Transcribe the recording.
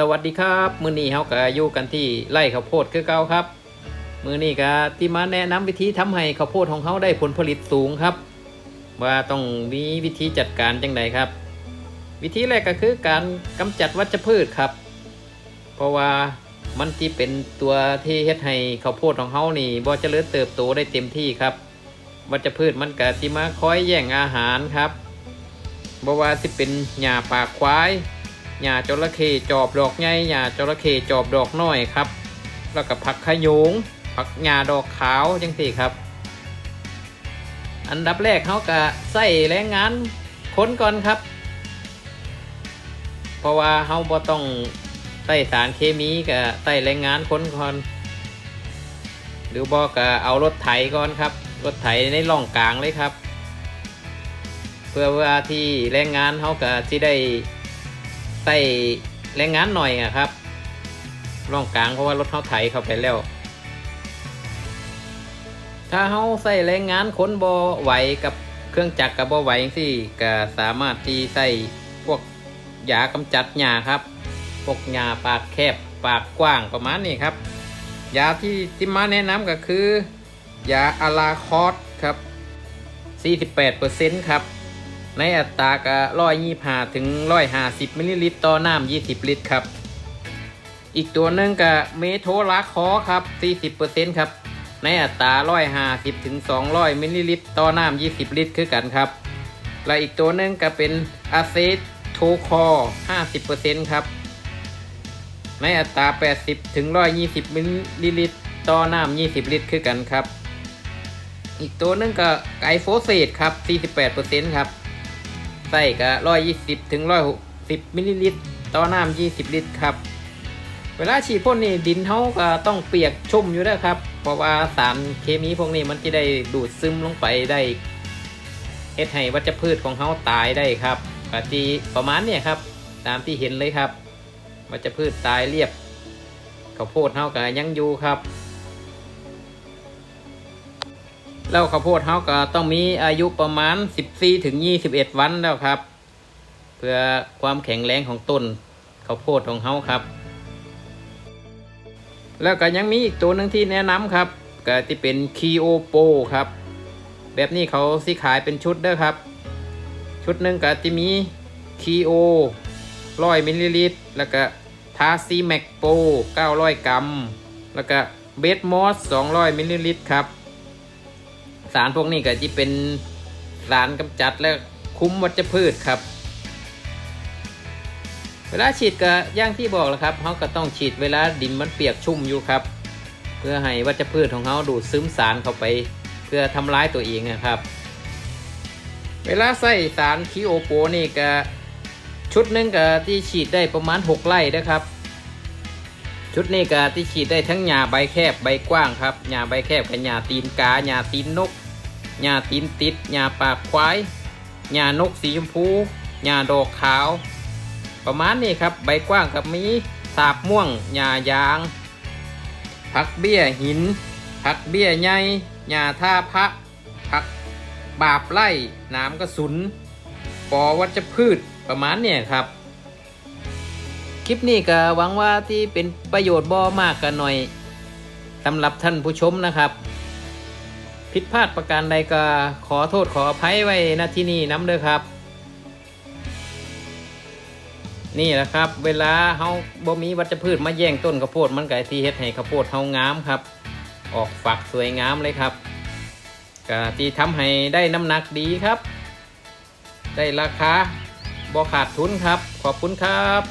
สวัสดีครับ มือนี้เฮาก็อยู่กันที่ไร่ข้าวโพดคือเก่าครับ มือนี้ก็ที่มาแนะนำวิธีทำให้ข้าวโพดของเขาได้ผลผลิตสูงครับ ว่าต้องมีวิธีจัดการจังไดครับ วิธีแรกก็คือการกำจัดวัชพืชครับ เพราะว่ามันที่เป็นตัวที่เฮ็ดให้ข้าวโพดของเขานี่บ่เจริญเติบโตได้เต็มที่ครับ วัชพืชมันก็ที่มาคอยแย่งอาหารครับบ่ว่าสิเป็นหญ้าปากควาย หญ้าจระเข้จอบดอกใหญ่หญ้าจระเข้จอบดอกน้อยครับ แล้วก็ผักขยงผักหญ้าดอกขาวจังสี่ครับ อันดับแรกเขาก็ใส่แรงงานคนก่อนครับ เพราะว่าเขาบ่ต้องใส่สารเคมีกับใส่แรงงานคนก่อน หรือบ่ก็เอารถไถก่อนครับ รถไถในร่องกลางเลยครับ เพื่อว่าที่แรงงานเขาก็ที่ได้ ใส่แรงงานหน่อยอะครับร่องกลางเพราะว่ารถเขาไถเข้าไปแล้ว ถ้าเขาใส่แรงงานคนบอไหวกับเครื่องจักรกับบอไหวสิก็สามารถที่ใส่พวกยากำจัดหญ้าครับพวกหญ้าปากแคบปากกว้างประมาณนี้ครับ ยาที่ที่มาแนะนำก็คือยาอาราคอสครับ 48%ครับ ในอัตรากะร้อยยี่ห้าถึงร้อยห้าสิบมิลลิลิตรต่อน้ำยี่สิบลิตรครับ อีกตัวหนึ่งกะเมโทลาคอครับสี่สิบเปอร์เซ็นต์ครับ ในอัตราร้อยห้าสิบถึงสองร้อยมิลลิลิตรต่อน้ำยี่สิบลิตรคือกันครับ และอีกตัวหนึ่งก็เป็นอะเซโทคอห้าสิบเปอร์เซ็นต์ครับ ในอัตราแปดสิบถึงร้อยยี่สิบมิลลิลิตรต่อน้ำยี่สิบลิตรคือกันครับ อีกตัวหนึงก็ไกโฟเซตครับสี่สิบแปดเปอร์เซ็นต์ครับ ใส่ก็ร้อยยี่สิบถึงร้อยหกสิบมิลลิลิตร ต่อน้ำยี่สิบลิตรครับ เวลาฉีดพ่นนี่ดินเขาก็ต้องเปียกชุ่มอยู่ด้วยครับ เพราะว่าสารเคมีพวกนี้มันจะได้ดูดซึมลงไปได้เฮ็ดให้วัชพืชของเขาตายได้ครับปฏิประมาณเนี่ยครับ ตามที่เห็นเลยครับ วัชพืชตายเรียบข้าวโพดเขาก็ยังอยู่ครับ แล้วข้าวโพดเขาก็ต้องมีอายุประมาณ 14ถึง21 วันแล้วครับ เพื่อความแข็งแรงของต้นข้าวโพดของเขาครับ แล้วก็ยังมีอีกตัวหนึ่งที่แนะนำครับ ก็ที่เป็นคีโอโปครับ แบบนี้เขาสิขายเป็นชุดเด้อครับ ชุดหนึ่งก็จะมีคีโอร้อยมิลลิลิตร แล้วก็ทาซีแมกโป900 กรัม แล้วก็เบสมอส200 มิลลิลิตรครับ สารพวกนี้ก็จะเป็นสารกำจัดและคุ้มวัชพืชครับ เวลาฉีดก็อย่างที่บอกแล้วครับเขาก็ต้องฉีดเวลาดินมันเปียกชุ่มอยู่ครับ เพื่อให้วัชพืชของเขาดูดซึมสารเข้าไป เพื่อทำร้ายตัวเองนะครับ เวลาใส่สารคิโอโปนี่ก็ชุดหนึงก็ที่ฉีดได้ประมาณ 6 ไร่นะครับ ชุดนี้ก็ที่ฉีดได้ทั้งหญ้าใบแคบใบกว้างครับหญ้าใบแคบกับหญ้าตีนกาหญ้าตีนนกหญ้าตีนติดหญ้าปากควายหญ้านกสีชมพูหญ้าดอกขาว ประมาณนี้ครับใบกว้างกับมีสาบม่วงหญ้ายางผักเบี้ยหินผักเบี้ยใหญ่หญ้าท่าพระผักบาบไล่น้ำกระสุนปอวัชพืชประมาณเนี่ยครับ คลิปนี้ก็หวังว่าที่เป็นประโยชน์บ่มากกันหน่อยสำหรับท่านผู้ชมนะครับ ผิดพลาดประการใดก็ขอโทษขออภัยไว้ณที่นี่น้ำเด้อครับ นี่แหละครับ เวลาเฮาบ่มีวัชพืชมาแย่งต้นข้าวโพดมันก็ที่เฮ็ดให้ข้าวโพดเฮางามครับ ออกฝักสวยงามเลยครับก็ที่ทำให้ได้น้ำหนักดีครับ ได้ราคาบ่ขาดทุนครับ ขอบคุณครับ